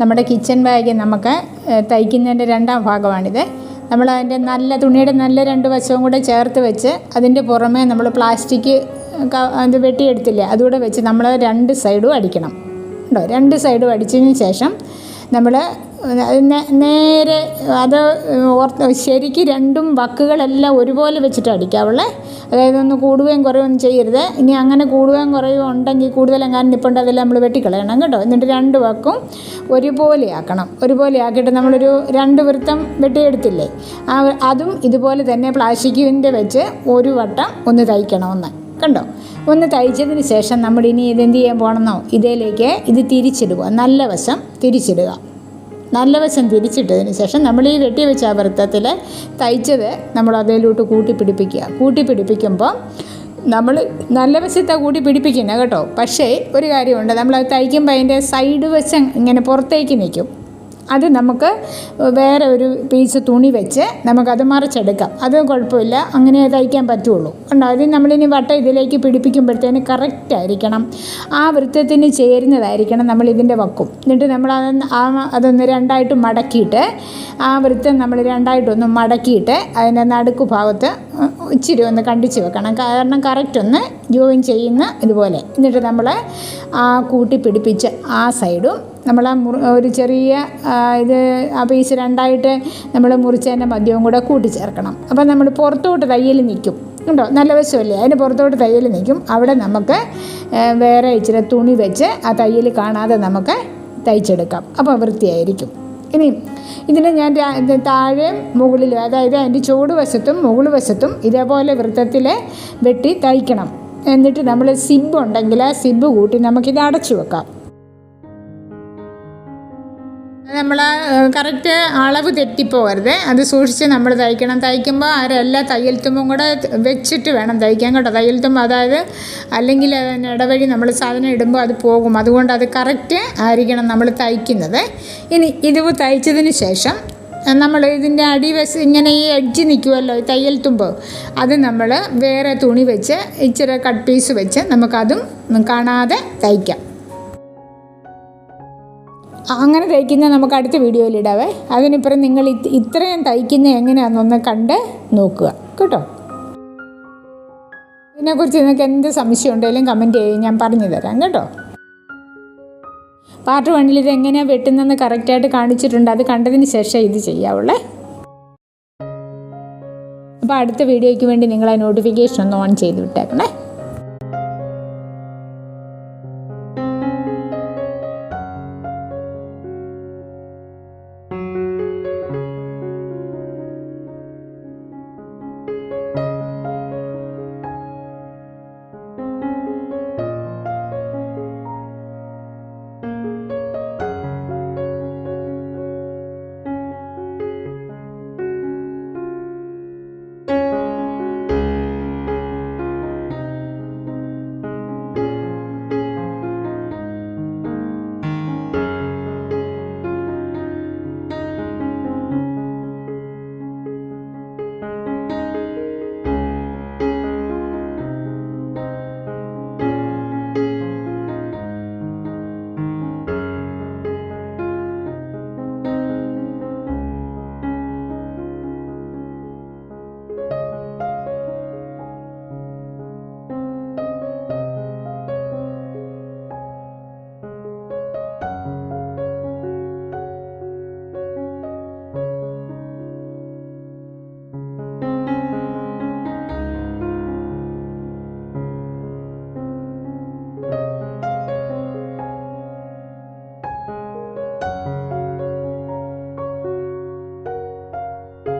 നമ്മുടെ kitchen bag നമുക്ക് തയ്ക്കുന്നതിന്റെ രണ്ടാം ഭാഗമാണിത്. നമ്മൾ അതിന്റെ നല്ല തുണിയുടെ നല്ല രണ്ട് വശവും കൂടെ ചേർത്ത് വെച്ച് അതിന്റെ പുറമേ നമ്മൾ പ്ലാസ്റ്റിക് അത് വെട്ടിയെടുത്തില്ലേ അതുകൂടെ വെച്ച് നമ്മൾ രണ്ട് സൈഡും അടിക്കണം. ഉണ്ടോ രണ്ട് സൈഡും അടിച്ചതിന് ശേഷം നമ്മൾ നേരെ അത് ഓർത്ത് ശരിക്ക് രണ്ടും വക്കുകളെല്ലാം ഒരുപോലെ വെച്ചിട്ട് അടിക്കാവുള്ളേ അതായത് ഒന്ന് കൂടുകയും കുറയുകയും ചെയ്യരുത്. ഇനി അങ്ങനെ കൂടുകയും കുറയുകയും ഉണ്ടെങ്കിൽ കൂടുതലെങ്ങാനും നിൽപ്പുണ്ട് അതെല്ലാം നമ്മൾ വെട്ടിക്കളയണം കേട്ടോ. എന്നിട്ട് രണ്ട് വക്കും ഒരുപോലെ ആക്കണം. ഒരുപോലെ ആക്കിയിട്ട് നമ്മളൊരു രണ്ട് വൃത്തം വെട്ടിയെടുത്തില്ലേ? ആ അതും ഇതുപോലെ തന്നെ പ്ലാസ്റ്റിക്കിന്റെ വെച്ച് ഒരു വട്ടം ഒന്ന് തയ്ക്കണം ഒന്ന് കണ്ടോ? ഒന്ന് തയ്ച്ചതിന് ശേഷം നമ്മൾ ഇനി ഇതെന്ത് ചെയ്യാൻ പോകണമെന്നോ? ഇതിലേക്ക് ഇത് തിരിച്ചിടുക. നല്ല വശം തിരിച്ചിടുക. നല്ല വശം തിരിച്ചിട്ടതിന് ശേഷം നമ്മൾ ഈ വെട്ടി വെച്ച വൃത്തത്തിൽ തയ്ച്ചത് നമ്മൾ അതിലോട്ട് കൂട്ടി പിടിപ്പിക്കുക. കൂട്ടി പിടിപ്പിക്കുമ്പോൾ നമ്മൾ നല്ല വശത്താണ് കൂട്ടി പിടിപ്പിക്കുന്നത് കേട്ടോ. പക്ഷേ ഒരു കാര്യമുണ്ട്. നമ്മൾ അത് തയ്ക്കുമ്പോൾ അതിന്റെ സൈഡ് വശം ഇങ്ങനെ പുറത്തേക്ക് നിൽക്കും. അത് നമുക്ക് വേറെ ഒരു പീസ് തുണി വെച്ച് നമുക്കത് മറിച്ചെടുക്കാം. അത് കുഴപ്പമില്ല. അങ്ങനെ തയ്ക്കാൻ പറ്റുള്ളൂ. ഉണ്ടോ അത് നമ്മളിനി വട്ട ഇതിലേക്ക് പിടിപ്പിക്കുമ്പോഴത്തേന് കറക്റ്റ് ആയിരിക്കണം. ആ വൃത്തത്തിന് ചേരുന്നതായിരിക്കണം നമ്മൾ ഇതിന്റെ വക്കും. എന്നിട്ട് നമ്മൾ അതൊന്ന് രണ്ടായിട്ട് മടക്കിയിട്ട് ആ വൃത്തം നമ്മൾ രണ്ടായിട്ടൊന്ന് മടക്കിയിട്ട് അതിന്റെ നടുക്ക് ഭാഗത്ത് ഇച്ചിരി ഒന്ന് കണ്ടിച്ച് വെക്കണം. കാരണം കറക്റ്റ് ഒന്ന് ജോയിൻ ചെയ്യുന്ന ഇതുപോലെ. എന്നിട്ട് നമ്മൾ ആ കൂട്ടി പിടിപ്പിച്ച് ആ സൈഡും നമ്മൾ ഒരു ചെറിയ ഇത് ആ പീസ് രണ്ടായിട്ട് നമ്മൾ മുറിച്ചതിന്റെ മദ്യവും കൂടെ കൂട്ടിച്ചേർക്കണം. അപ്പം നമ്മൾ പുറത്തോട്ട് തയ്യൽ നിൽക്കും. ഉണ്ടോ നല്ല വശമല്ലേ? അതിന് പുറത്തോട്ട് തയ്യൽ നിൽക്കും. അവിടെ നമുക്ക് വേറെ ഇച്ചിരി തുണി വെച്ച് ആ തയ്യൽ കാണാതെ നമുക്ക് തയ്ച്ചെടുക്കാം. അപ്പോൾ വൃത്തിയായിരിക്കും. ഇനി ഇതിന് ഞാൻ താഴെ മുകളിലും അതായത് അതിന്റെ ചുവട് വശത്തും മുകൾ വശത്തും ഇതേപോലെ വൃത്തത്തിൽ വെട്ടി തയ്ക്കണം. എന്നിട്ട് നമ്മൾ സിബ് ഉണ്ടെങ്കിൽ ആ സിബ് കൂട്ടി നമുക്കിത് അടച്ചു വെക്കാം. നമ്മൾ കറക്റ്റ് അളവ് തെറ്റിപ്പോകരുത്. അത് സൂക്ഷിച്ച് നമ്മൾ തയ്ക്കണം. തയ്ക്കുമ്പോൾ അവരെല്ലാ തയ്യൽ തുമ്പും കൂടെ വെച്ചിട്ട് വേണം തയ്ക്കാൻ കേട്ടോ. തയ്യൽ തുമ്പ് അതായത് അല്ലെങ്കിൽ അതിന് ഇടവഴി നമ്മൾ സാധനം ഇടുമ്പോൾ അത് പോകും. അതുകൊണ്ട് അത് കറക്റ്റ് ആയിരിക്കണം നമ്മൾ തയ്ക്കുന്നത്. ഇനി ഇത് തയ്ച്ചതിന് ശേഷം നമ്മൾ ഇതിന്റെ അടിവശം ഇങ്ങനെ ഈ എഡ്ജ് നിൽക്കുമല്ലോ തയ്യൽ തുമ്പ് അത് നമ്മൾ വേറെ തുണി വെച്ച് ഇച്ചിരി കട്ട് പീസ് വെച്ച് നമുക്കതും കാണാതെ തയ്ക്കാം. അങ്ങനെ തയ്ക്കുന്ന നമുക്ക് അടുത്ത വീഡിയോയിൽ ഇടാവേ. അതിനിപ്പുറം നിങ്ങൾ ഇത് ഇത്രയും തയ്ക്കുന്ന എങ്ങനെയാണെന്നൊന്ന് കണ്ട് നോക്കുക. കേട്ടോ? ഇതിനെക്കുറിച്ച് നിങ്ങൾക്ക് എന്ത് സംശയം ഉണ്ടെങ്കിലും കമന്റ് ചെയ്യും ഞാൻ പറഞ്ഞു തരാം. കേട്ടോ? പാർട്ട് വണ്ണിൽ ഇത് എങ്ങനെയാണ് വെട്ടുന്നതെന്ന് കറക്റ്റായിട്ട് കാണിച്ചിട്ടുണ്ട്. അത് കണ്ടതിന് ശേഷം ഇത് ചെയ്യാവുള്ളേ. അപ്പോൾ അടുത്ത വീഡിയോയ്ക്ക് വേണ്ടി നിങ്ങളെ നോട്ടിഫിക്കേഷൻ ഒന്ന് ഓൺ ചെയ്ത് വിട്ടേക്കണേ.